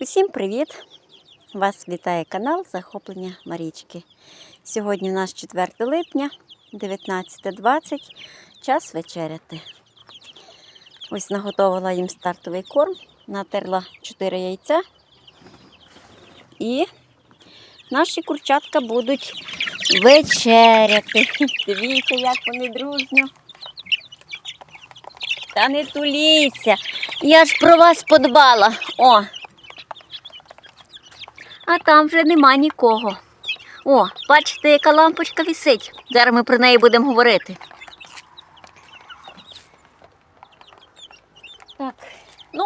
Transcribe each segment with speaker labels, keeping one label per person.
Speaker 1: Усім привіт! Вас вітає канал Захоплення Марічки. Сьогодні у нас 4 липня, 19.20, час вечеряти. Ось наготовила їм стартовий корм, натерла 4 яйця. І наші курчатка будуть вечеряти. Дивіться, як вони дружньо. Та не туліться. Я ж про вас подбала. О, а там вже нема нікого. О, бачите, яка лампочка висить. Зараз ми про неї будемо говорити. Так, ну,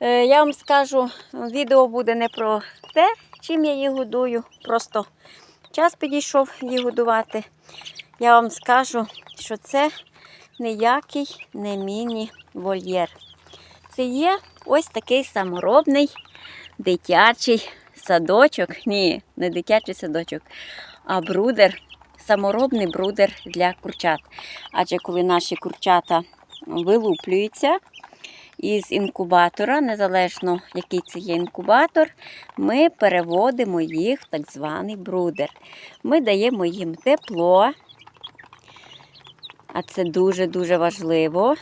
Speaker 1: е, я вам скажу, відео буде не про те, чим я її годую. Просто час підійшов її годувати. Я вам скажу, що це ніякий не міні-вольєр. Це є ось такий саморобний дитячий садочок. Ні, не дитячий садочок, а брудер, саморобний брудер для курчат. Адже коли наші курчата вилуплюються із інкубатора, незалежно який це є інкубатор, ми переводимо їх в так званий брудер. Ми даємо їм тепло, а це дуже-дуже важливо.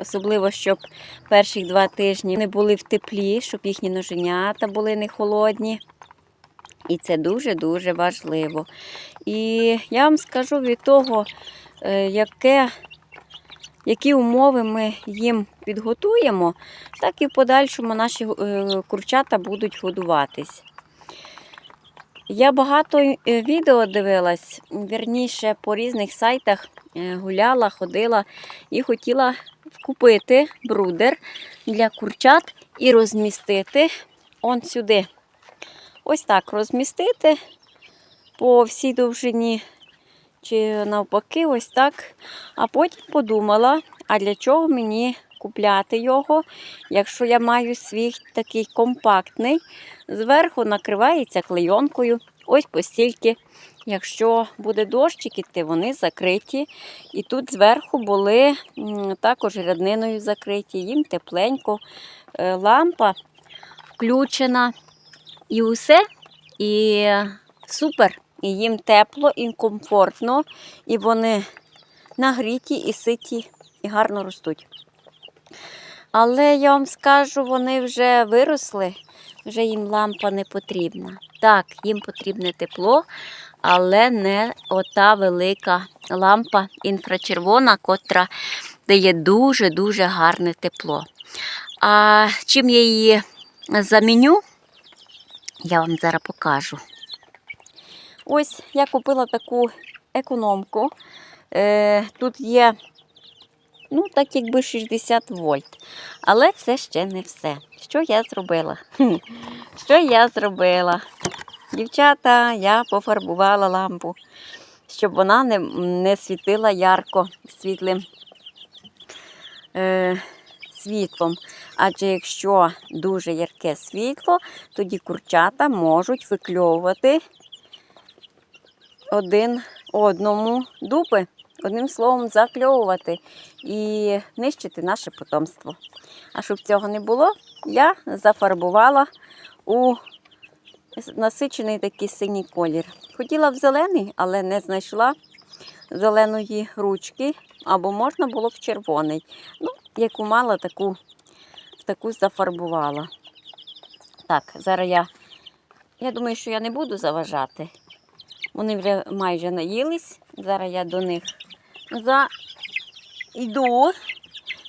Speaker 1: Особливо, щоб перші два тижні не були в теплі, щоб їхні ноженята були не холодні. І це дуже-дуже важливо. І я вам скажу від того, е, яке, які умови ми їм підготуємо, так і в подальшому наші е, курчата будуть годуватись. Я багато е, відео дивилась, вірніше по різних сайтах гуляла, ходила і хотіла купити брудер для курчат і розмістити он сюди. Ось так розмістити по всій довжині, чи навпаки, ось так. А потім подумала, а для чого мені купляти його, якщо я маю свій такий компактний, зверху накривається клейонкою, ось постільки. Якщо буде дощик іти, вони закриті. І тут зверху були також рядниною закриті, їм тепленько, Е, лампа включена. І усе. І супер. І їм тепло, і комфортно, і вони нагріті, і ситі, і гарно ростуть. Але я вам скажу, вони вже виросли, вже їм лампа не потрібна. Так, їм потрібне тепло, але не ота велика лампа інфрачервона, котра дає дуже-дуже гарне тепло. А чим я її заміню, я вам зараз покажу. Ось я купила таку економку. Е, тут є, ну, так якби 60 вольт. Але це ще не все. Що я зробила? Що я зробила? Дівчата, я пофарбувала лампу, щоб вона не, не світила ярко світлим е, світлом. Адже якщо дуже ярке світло, тоді курчата можуть викльовувати один одному дупи, одним словом, закльовувати і нищити наше потомство. А щоб цього не було, я зафарбувала у насичений такий синій колір. Хотіла в зелений, але не знайшла зеленої ручки, або можна було в червоний. Ну, яку мала, таку, таку зафарбувала. Так, зараз я, я думаю, що я не буду заважати. Вони вже майже наїлись. Зараз я до них зайду,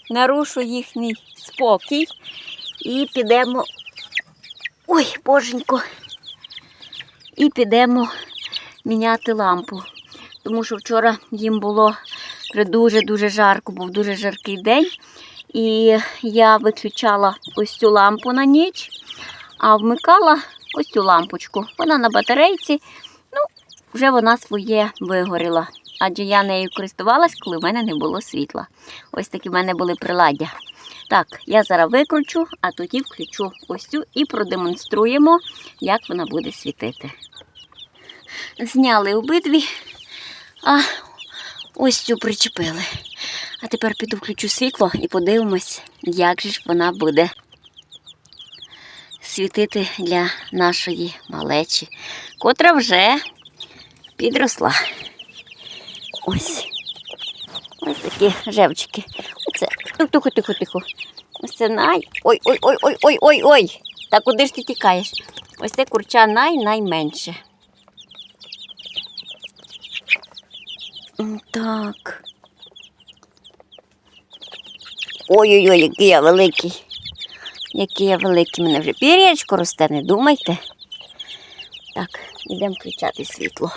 Speaker 1: нарушу їхній спокій і підемо. Ой, боженько. І підемо міняти лампу. Тому що вчора їм було дуже-дуже жарко, був дуже жаркий день. І я виключала ось цю лампу на ніч, а вмикала ось цю лампочку. Вона на батарейці. Ну, вже вона своє вигоріла. Адже я нею користувалась, коли в мене не було світла. Ось такі в мене були приладдя. Так, я зараз викручу, а тоді включу ось цю і продемонструємо, як вона буде світити. Зняли обидві, а ось цю причепили. А тепер піду включу світло і подивимось, як же ж вона буде світити для нашої малечі, котра вже підросла. Ось. Ось такі жевчики. Оце. Ну, Тихо, тихо, тихо. Ось це най. Ой, ой, ой, ой, ой, ой, ой. Та куди ж ти тікаєш? Ось це курча най-найменше. М, Так. Ой-ой-ой, який я великий. Який я великий, мене вже пір'ячко росте, не думайте. Так, йдемо включати світло.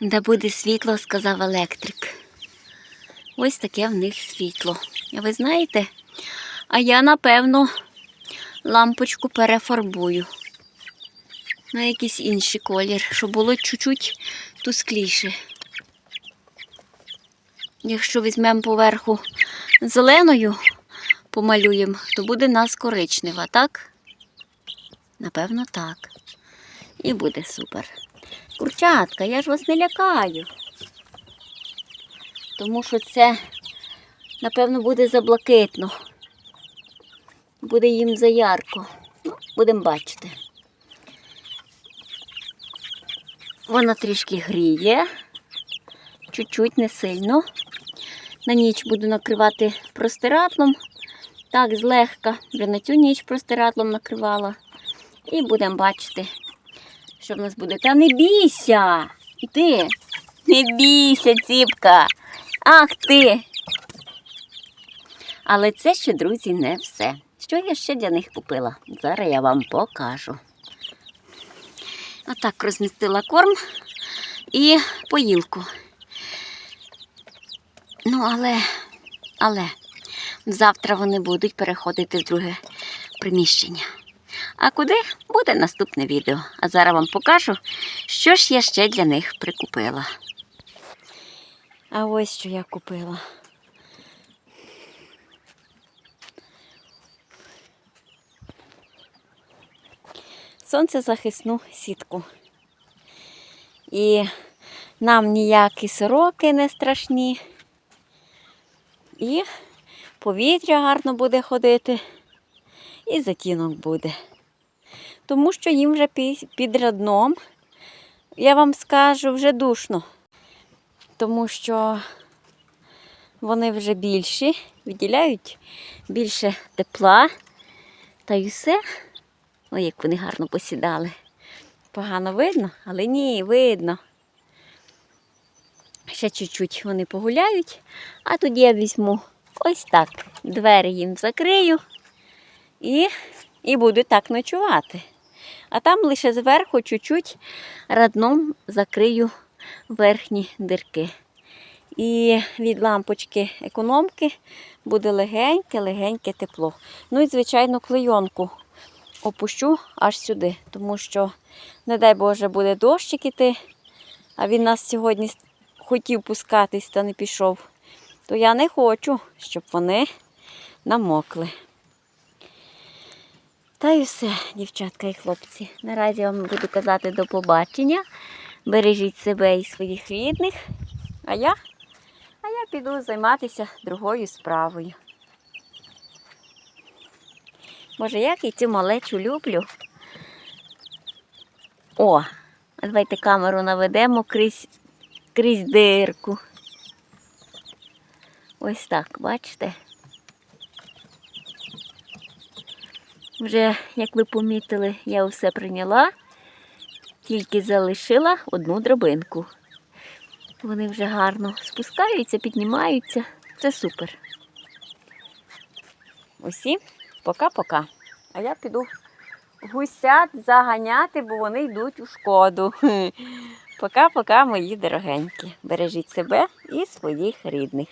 Speaker 1: Де буде світло, сказав електрик. Ось таке в них світло. А ви знаєте? А я, напевно, лампочку перефарбую на якийсь інший колір, щоб було чуть-чуть тускліше. Якщо візьмемо поверху зеленою, помалюємо, то буде нас коричнева, так? Напевно, так. І буде супер. Курчатка, я ж вас не лякаю. Тому що це, напевно, буде заблакитно. Буде їм заярко. Ну, будемо бачити. Вона трішки гріє, чуть-чуть не сильно. На ніч буду накривати простирадлом. Так, злегка. Вже на цю ніч простирадлом накривала. І будемо бачити, що в нас буде. Та не бійся! Іди! Не бійся, ціпка! Ах ти! Але це ще, друзі, не все. Що я ще для них купила? Зараз я вам покажу. Отак розмістила корм і поїлку. Ну, але, але завтра вони будуть переходити в друге приміщення. А куди буде наступне відео. А зараз вам покажу, що ж я ще для них прикупила. А ось що я купила. Сонцезахисну сітку. І нам ніякі сороки не страшні. І повітря гарно буде ходити, і затінок буде. Тому що їм вже під радном, я вам скажу, вже душно. Тому що вони вже більші, виділяють більше тепла. Та й все. Ой, як вони гарно посідали. Погано видно, але ні, видно. Ще чуть-чуть вони погуляють, а тоді я візьму ось так. Двері їм закрию і, і буду так ночувати. А там лише зверху чуть-чуть радном закрию верхні дирки. І від лампочки економки буде легеньке-легеньке тепло. Ну і, звичайно, клейонку опущу аж сюди, тому що, не дай Боже, буде дощик іти, а він нас сьогодні хотів пускатись та не пішов. То я не хочу, щоб вони намокли. Та й все, дівчатка і хлопці. Наразі я вам буду казати до побачення. Бережіть себе і своїх рідних. А я, а я піду займатися другою справою. Боже, як я цю малечу люблю. О, давайте камеру наведемо крізь, крізь дирку. Ось так, бачите? Вже, як ви помітили, я все прийняла, тільки залишила одну дробинку. Вони вже гарно спускаються, піднімаються. Це супер. Усім пока-пока. А я піду гусят заганяти, бо вони йдуть у шкоду. Пока-пока, мої дорогенькі. Бережіть себе і своїх рідних.